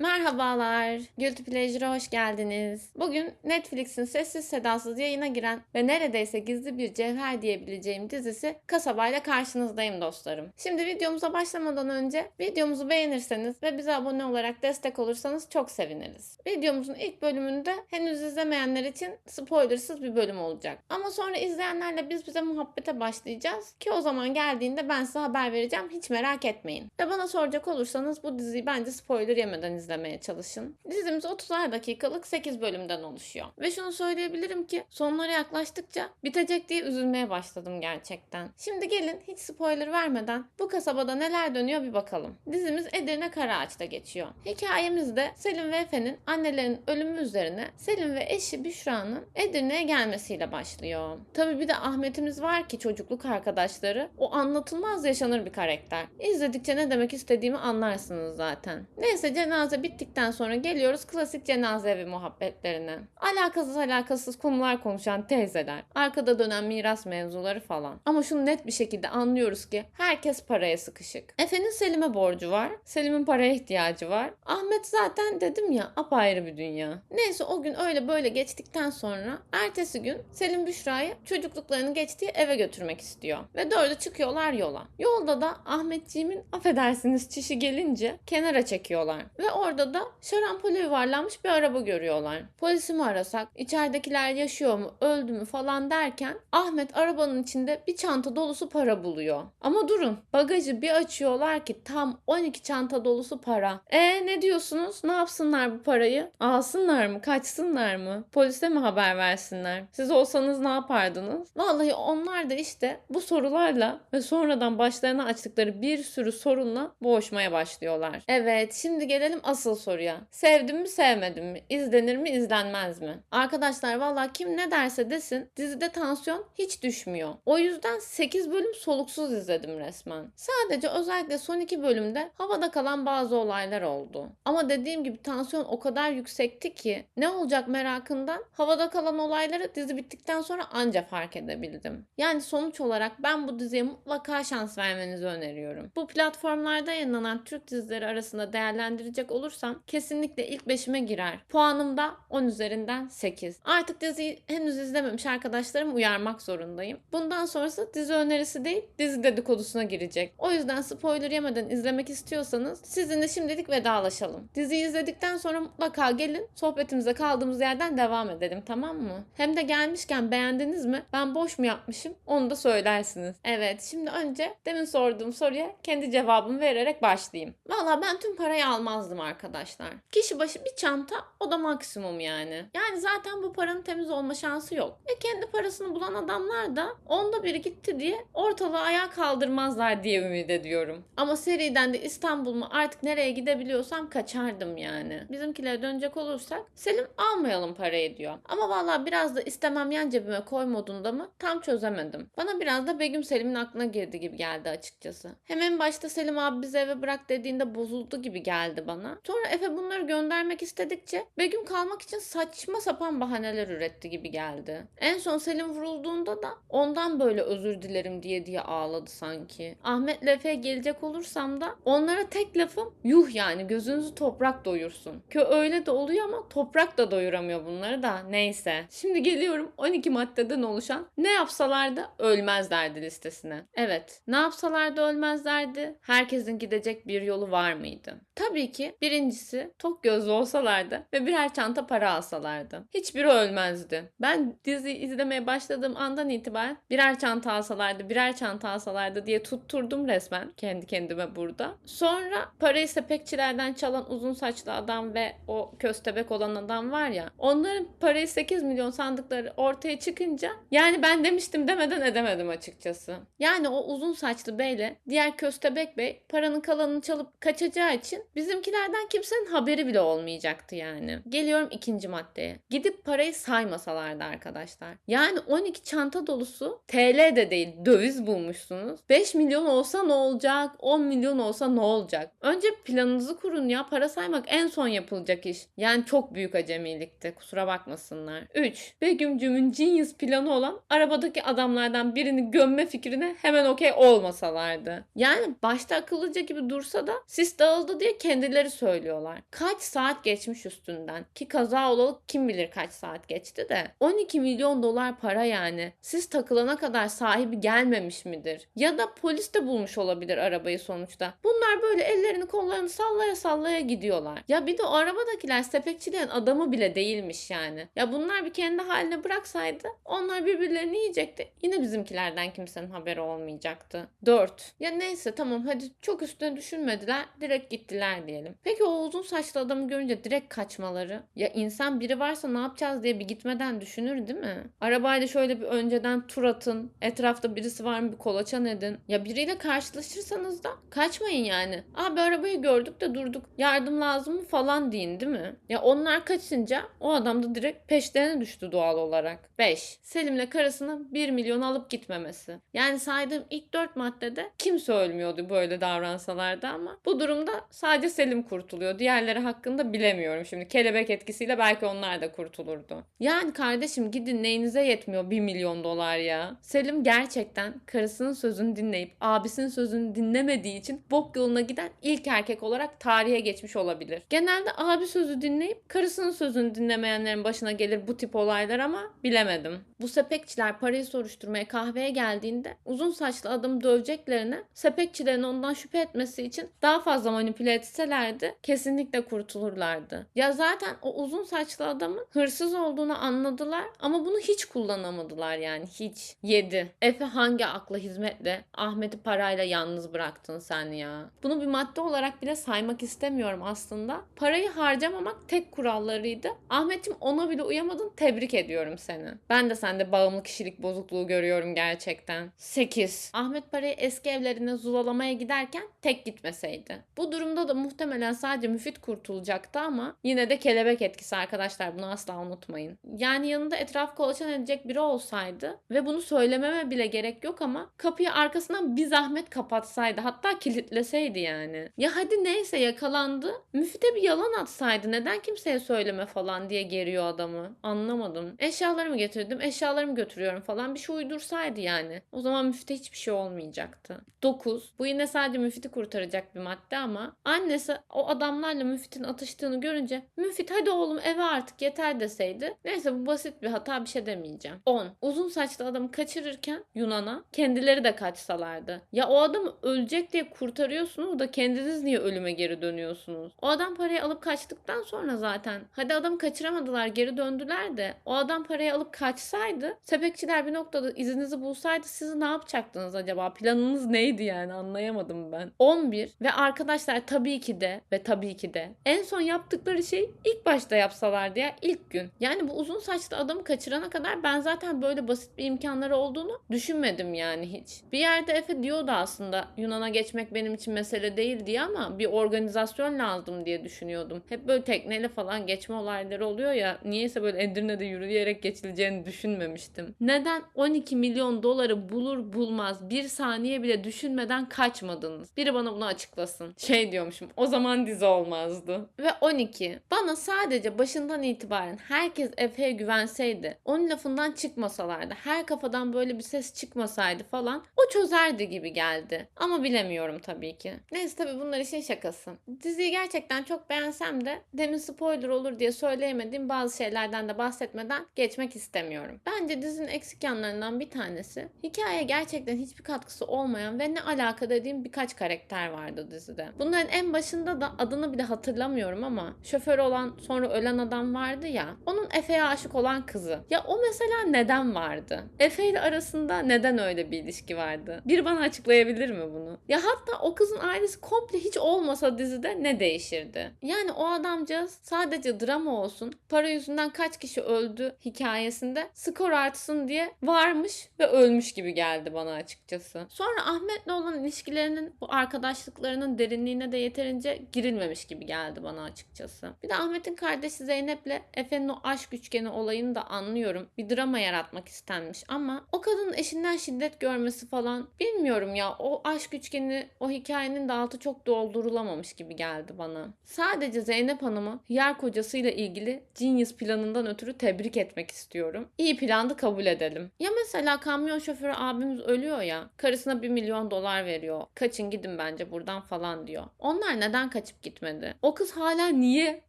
Merhabalar, Guilty Pleasure'a hoş geldiniz. Bugün Netflix'in sessiz sedasız yayına giren ve neredeyse gizli bir cevher diyebileceğim dizisi Kasaba karşınızdayım dostlarım. Şimdi videomuza başlamadan önce videomuzu beğenirseniz ve bize abone olarak destek olursanız çok seviniriz. Videomuzun ilk bölümünde henüz izlemeyenler için spoilersız bir bölüm olacak. Ama sonra izleyenlerle biz bize muhabbete başlayacağız ki o zaman geldiğinde ben size haber vereceğim hiç merak etmeyin. Ve bana soracak olursanız bu diziyi bence spoiler yemeden izlemeye çalışın. Dizimiz 30'ar dakikalık 8 bölümden oluşuyor. Ve şunu söyleyebilirim ki sonlara yaklaştıkça bitecek diye üzülmeye başladım gerçekten. Şimdi gelin hiç spoiler vermeden bu kasabada neler dönüyor bir bakalım. Dizimiz Edirne Karaağaç'ta geçiyor. Hikayemizde Selim ve Efe'nin annelerinin ölümü üzerine Selim ve eşi Büşra'nın Edirne'ye gelmesiyle başlıyor. Tabii bir de Ahmet'imiz var ki çocukluk arkadaşları. O anlatılmaz yaşanır bir karakter. İzledikçe ne demek istediğimi anlarsınız zaten. Neyse cenaze bittikten sonra geliyoruz klasik cenaze evi muhabbetlerine. Alakasız alakasız konular konuşan teyzeler, arkada dönen miras mevzuları falan. Ama şunu net bir şekilde anlıyoruz ki herkes paraya sıkışık. Efe'nin Selim'e borcu var, Selim'in paraya ihtiyacı var. Ahmet zaten dedim ya apayrı bir dünya. Neyse o gün öyle böyle geçtikten sonra ertesi gün Selim Büşra'yı çocukluklarını geçtiği eve götürmek istiyor. Ve dördü çıkıyorlar yola. Yolda da Ahmetciğimin affedersiniz çişi gelince kenara çekiyorlar. Ve orada da şarampole yuvarlanmış bir araba görüyorlar. Polisi mi arasak, içeridekiler yaşıyor mu, öldü mü falan derken Ahmet arabanın içinde bir çanta dolusu para buluyor. Ama durun bagajı bir açıyorlar ki tam 12 çanta dolusu para. E ne diyorsunuz? Ne yapsınlar bu parayı? Alsınlar mı? Kaçsınlar mı? Polise mi haber versinler? Siz olsanız ne yapardınız? Vallahi onlar da işte bu sorularla ve sonradan başlarına açtıkları bir sürü sorunla boğuşmaya başlıyorlar. Evet şimdi gelelim asıl soruya. Sevdim mi sevmedim mi? İzlenir mi izlenmez mi? Arkadaşlar vallahi kim ne derse desin dizide tansiyon hiç düşmüyor. O yüzden 8 bölüm soluksuz izledim resmen. Sadece özellikle son 2 bölümde havada kalan bazı olaylar oldu. Ama dediğim gibi tansiyon o kadar yüksekti ki ne olacak merakından havada kalan olayları dizi bittikten sonra anca fark edebildim. Yani sonuç olarak ben bu diziye mutlaka şans vermenizi öneriyorum. Bu platformlarda yayınlanan Türk dizileri arasında değerlendirecek olursam kesinlikle ilk beşime girer. Puanım da 10 üzerinden 8. Artık diziyi henüz izlememiş arkadaşlarımı uyarmak zorundayım. Bundan sonrası dizi önerisi değil, dizi dedikodusuna girecek. O yüzden spoiler yemeden izlemek istiyorsanız sizinle şimdilik vedalaşalım. Diziyi izledikten sonra mutlaka gelin sohbetimize kaldığımız yerden devam edelim tamam mı? Hem de gelmişken beğendiniz mi? Ben boş mu yapmışım? Onu da söylersiniz. Evet şimdi önce demin sorduğum soruya kendi cevabımı vererek başlayayım. Valla ben tüm parayı almazdım arkadaşlar. Kişi başı bir çanta o da maksimum yani. Yani zaten bu paranın temiz olma şansı yok. Ve kendi parasını bulan adamlar da onda biri gitti diye ortalığı ayağa kaldırmazlar diye ümit ediyorum. Ama seriden de İstanbul mu artık nereye gidebiliyorsam kaçardım yani. Bizimkilere dönecek olursak Selim almayalım parayı diyor. Ama valla biraz da istemem yan cebime koy modunda mı tam çözemedim. Bana biraz da Begüm Selim'in aklına girdi gibi geldi açıkçası. Hem en başta Selim abi bizi eve bırak dediğinde bozuldu gibi geldi bana. Sonra Efe bunları göndermek istedikçe Begüm kalmak için saçma sapan bahaneler üretti gibi geldi. En son Selim vurulduğunda da ondan böyle özür dilerim diye diye ağladı sanki. Ahmet'le Efe'ye gelecek olursam da onlara tek lafım yuh yani gözünüzü toprak doyursun. Ki öyle de oluyor ama toprak da doyuramıyor bunları da neyse. Şimdi geliyorum 12 maddeden oluşan ne yapsalar da ölmezlerdi listesine. Evet ne yapsalar da ölmezlerdi. Herkesin gidecek bir yolu var mıydı? Tabii ki birincisi tok gözlü olsalardı ve birer çanta para alsalardı. Hiçbiri ölmezdi. Ben dizi izlemeye başladığım andan itibaren birer çanta alsalardı, birer çanta alsalardı diye tutturdum resmen kendi kendime burada. Sonra parayı sepekçilerden çalan uzun saçlı adam ve o köstebek olan adam var ya onların parayı 8 milyon sandıkları ortaya çıkınca yani ben demiştim demeden edemedim açıkçası. Yani o uzun saçlı beyle diğer köstebek bey paranın kalanını çalıp kaçacağı için bizimkilerden kimsenin haberi bile olmayacaktı yani. Geliyorum ikinci maddeye. Gidip parayı saymasalardı arkadaşlar. Yani 12 çanta dolusu TL de değil döviz bulmuşsunuz. 5 milyon olsa ne olacak? 10 milyon olsa ne olacak? Önce planınızı kurun ya. Para saymak en son yapılacak iş. Yani çok büyük acemilikti. Kusura bakmasınlar. 3. Begümcümün genius planı olan arabadaki adamlardan birini gömme fikrine hemen okey olmasalardı. Yani başta akıllıca gibi dursa da sis dağıldı diye kendileri söylüyorlar. Kaç saat geçmiş üstünden ki kaza olalı kim bilir kaç saat geçti de. 12 milyon dolar para yani. Siz takılana kadar sahibi gelmemiş midir? Ya da polis de bulmuş olabilir arabayı sonuçta. Bunlar böyle ellerini kollarını sallaya sallaya gidiyorlar. Ya bir de o arabadakiler sepetçilerin adamı bile değilmiş yani. Ya bunlar bir kendi haline bıraksaydı onlar birbirlerini yiyecekti. Yine bizimkilerden kimsenin haberi olmayacaktı. 4. Ya neyse tamam hadi çok üstüne düşünmediler. Direkt gittiler diyelim. Peki o uzun saçlı adamı görünce direkt kaçmaları? Ya insan biri varsa ne yapacağız diye bir gitmeden düşünür değil mi? Arabayla şöyle bir önceden tur atın. Etrafta birisi var mı bir kolaçan edin. Ya biriyle karşılaşırsanız da kaçmayın yani. Abi arabayı gördük de durduk. Yardım lazım mı falan deyin değil mi? Ya onlar kaçınca o adam da direkt peşlerine düştü doğal olarak. 5. Selim'le karısının 1 milyon alıp gitmemesi. Yani saydığım ilk 4 maddede kimse ölmüyordu böyle davransalardı ama bu durumda sadece Selim kurtuluyor. Diğerleri hakkında bilemiyorum şimdi. Kelebek etkisiyle belki onlar da kurtulurdu. Yani kardeşim gidin neyinize yetmiyor 1 milyon dolar ya. Selim gerçekten karısının sözünü dinleyip abisinin sözünü dinlemediği için bok yoluna giden ilk erkek olarak tarihe geçmiş olabilir. Genelde abi sözü dinleyip karısının sözünü dinlemeyenlerin başına gelir bu tip olaylar ama bilemedim. Bu sepekçiler parayı soruşturmaya kahveye geldiğinde uzun saçlı adamı döveceklerine sepekçilerin ondan şüphe etmesi için daha fazla manipüle etselerdi kesinlikle kurtulurlardı. Ya zaten o uzun saçlı adamın hırsız olduğunu anladılar ama bunu hiç kullanamadılar yani hiç. 7. Efe hangi akla hizmetle Ahmet'i parayla yalnız bıraktın sen ya? Bunu bir madde olarak bile saymak istemiyorum aslında. Parayı harcamamak tek kurallarıydı. Ahmet'im ona bile uyamadın tebrik ediyorum seni. Ben de sende bağımlı kişilik bozukluğu görüyorum gerçekten. 8. Ahmet parayı eski evlerine zulalamaya giderken tek gitmeseydi. Bu durumda da muhtemelen sadece Müfit kurtulacaktı ama yine de kelebek etkisi arkadaşlar bunu asla unutmayın. Yani yanında etraf kolaçan edecek biri olsaydı ve bunu söylememe bile gerek yok ama kapıyı arkasından bir zahmet kapatsaydı hatta kilitleseydi yani. Ya hadi neyse yakalandı. Müfit'e bir yalan atsaydı neden kimseye söyleme falan diye geriyor adamı. Anlamadım. Eşyalarımı getirdim eşyalarımı götürüyorum falan bir şey uydursaydı yani. O zaman Müfit'e hiçbir şey olmayacaktı. 9. Bu yine sadece Müfit'i kurtaracak bir madde ama annesi o adamlarla Müfit'in atıştığını görünce Müfit hadi oğlum eve artık yeter deseydi. Neyse bu basit bir hata bir şey demeyeceğim. 10. Uzun saçlı adamı kaçırırken Yunan'a kendileri de kaçsalardı. Ya o adamı ölecek diye kurtarıyorsunuz da kendiniz niye ölüme geri dönüyorsunuz? O adam parayı alıp kaçtıktan sonra zaten hadi adamı kaçıramadılar geri döndüler de o adam parayı alıp kaçsaydı sepekçiler bir noktada izinizi bulsaydı siz ne yapacaktınız acaba? Planınız neydi yani anlayamadım ben. 11 ve arkadaşlar tabii ki de ve tabii ki de en son yaptıkları şey ilk başta yapsalardı ya ilk gün. Yani bu uzun saçlı adamı kaçırana kadar ben zaten böyle basit bir imkanları olduğunu düşünmedim yani hiç. Bir yerde Efe diyordu aslında Yunan'a geçmek benim için mesele değil diye ama bir organizasyon lazım diye düşünüyordum. Hep böyle tekneyle falan geçme olayları oluyor ya niyeyse böyle Edirne'de yürüyerek geçileceğini düşünmemiştim. Neden 12 milyon doları bulur bulmaz bir saniye bile düşünmeden kaçmadınız? Biri bana bunu açıklasın. Şey diyormuşum o zaman dizi olmazdı. Ve 12. Bana sadece başından itibaren herkes Efe'ye güvenseydi, onun lafından çıkmasalardı, her kafadan böyle bir ses çıkmasaydı falan o çözerdi gibi geldi. Ama bilemiyorum tabii ki. Neyse tabii bunlar işin şakası. Diziyi gerçekten çok beğensem de demin spoiler olur diye söyleyemediğim bazı şeylerden de bahsetmeden geçmek istemiyorum. Bence dizinin eksik yanlarından bir tanesi hikayeye gerçekten hiçbir katkısı olmayan ve ne alaka dediğim birkaç karakter vardı dizide. Bunların en başında da adını bile hatırlamıyorum ama şoför olan sonra ölen adam vardı ya onun Efe'ye aşık olan kızı. Ya o mesela neden vardı? Efe ile arasında neden öyle bir ilişki vardı? Bir bana açıklayabilir mi bunu? Ya hatta o kızın ailesi komple hiç olmasa dizide ne değişirdi? Yani o adamcağız sadece drama olsun, para yüzünden kaç kişi öldü hikayesinde skor artsın diye varmış ve ölmüş gibi geldi bana açıkçası. Sonra Ahmet'le olan ilişkilerinin bu arkadaşlıklarının derinliğine de yeterince girilmemiş gibi geldi bana açıkçası. Bir de Ahmet'in kardeşi Zeynep'le Efe'nin o aşk üçgeni olayını da anlıyorum. Bir drama yaratmak istenmiş ama o kadının eşinden şiddet görmesi falan bilmiyorum ya o aşk üçgeni o hikayenin de altı çok doldurulamamış gibi geldi bana. Sadece Zeynep Hanım'ı hıyar kocasıyla ilgili Genius planından ötürü tebrik etmek istiyorum. İyi plandı kabul edelim. Ya mesela kamyon şoförü abimiz ölüyor ya karısına 1 milyon dolar veriyor. Kaçın gidin bence buradan falan diyor. Ondan Onlar neden kaçıp gitmedi? O kız hala niye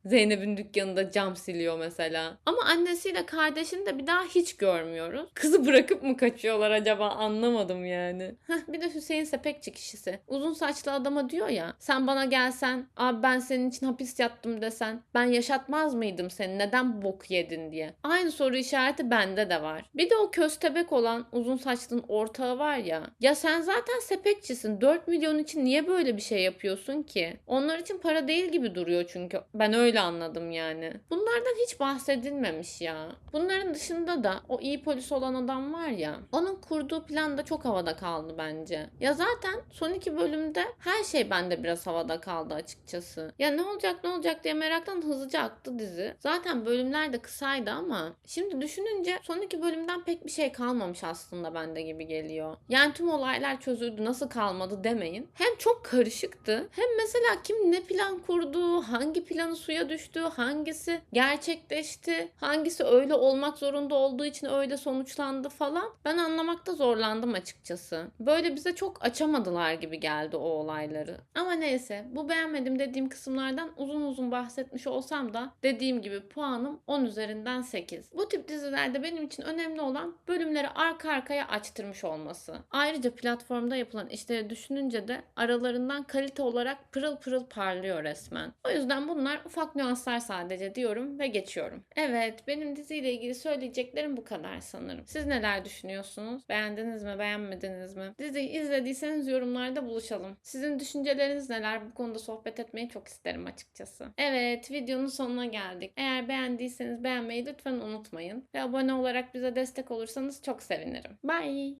Zeynep'in dükkanında cam siliyor mesela? Ama annesiyle kardeşini de bir daha hiç görmüyoruz. Kızı bırakıp mı kaçıyorlar acaba anlamadım yani. Heh, bir de Hüseyin Sepekçi kişisi. Uzun saçlı adama diyor ya sen bana gelsen abi ben senin için hapis yattım desen ben yaşatmaz mıydım seni neden bok yedin diye. Aynı soru işareti bende de var. Bir de o köstebek olan uzun saçlının ortağı var ya. Ya sen zaten sepekçisin. 4 milyon için niye böyle bir şey yapıyorsun ki? Onlar için para değil gibi duruyor çünkü. Ben öyle anladım yani. Bunlardan hiç bahsedilmemiş ya. Bunların dışında da o iyi polis olan adam var ya. Onun kurduğu plan da çok havada kaldı bence. Ya zaten son iki bölümde her şey bende biraz havada kaldı açıkçası. Ya ne olacak ne olacak diye meraktan hızlıca aktı dizi. Zaten bölümler de kısaydı ama şimdi düşününce son iki bölümden pek bir şey kalmamış aslında bende gibi geliyor. Yani tüm olaylar çözüldü nasıl kalmadı demeyin. Hem çok karışıktı hem mesela kim ne plan kurdu, hangi planı suya düştü, hangisi gerçekleşti, hangisi öyle olmak zorunda olduğu için öyle sonuçlandı falan. Ben anlamakta zorlandım açıkçası. Böyle bize çok açamadılar gibi geldi o olayları. Ama neyse bu beğenmedim dediğim kısımlardan uzun uzun bahsetmiş olsam da dediğim gibi puanım 10 üzerinden 8. Bu tip dizilerde benim için önemli olan bölümleri arka arkaya açtırmış olması. Ayrıca platformda yapılan işleri düşününce de aralarından kalite olarak pırıl pırıl parlıyor resmen. O yüzden bunlar ufak nüanslar sadece diyorum ve geçiyorum. Evet benim diziyle ilgili söyleyeceklerim bu kadar sanırım. Siz neler düşünüyorsunuz? Beğendiniz mi beğenmediniz mi? Diziyi izlediyseniz yorumlarda buluşalım. Sizin düşünceleriniz neler? Bu konuda sohbet etmeyi çok isterim açıkçası. Evet videonun sonuna geldik. Eğer beğendiyseniz beğenmeyi lütfen unutmayın. Ve abone olarak bize destek olursanız çok sevinirim. Bye.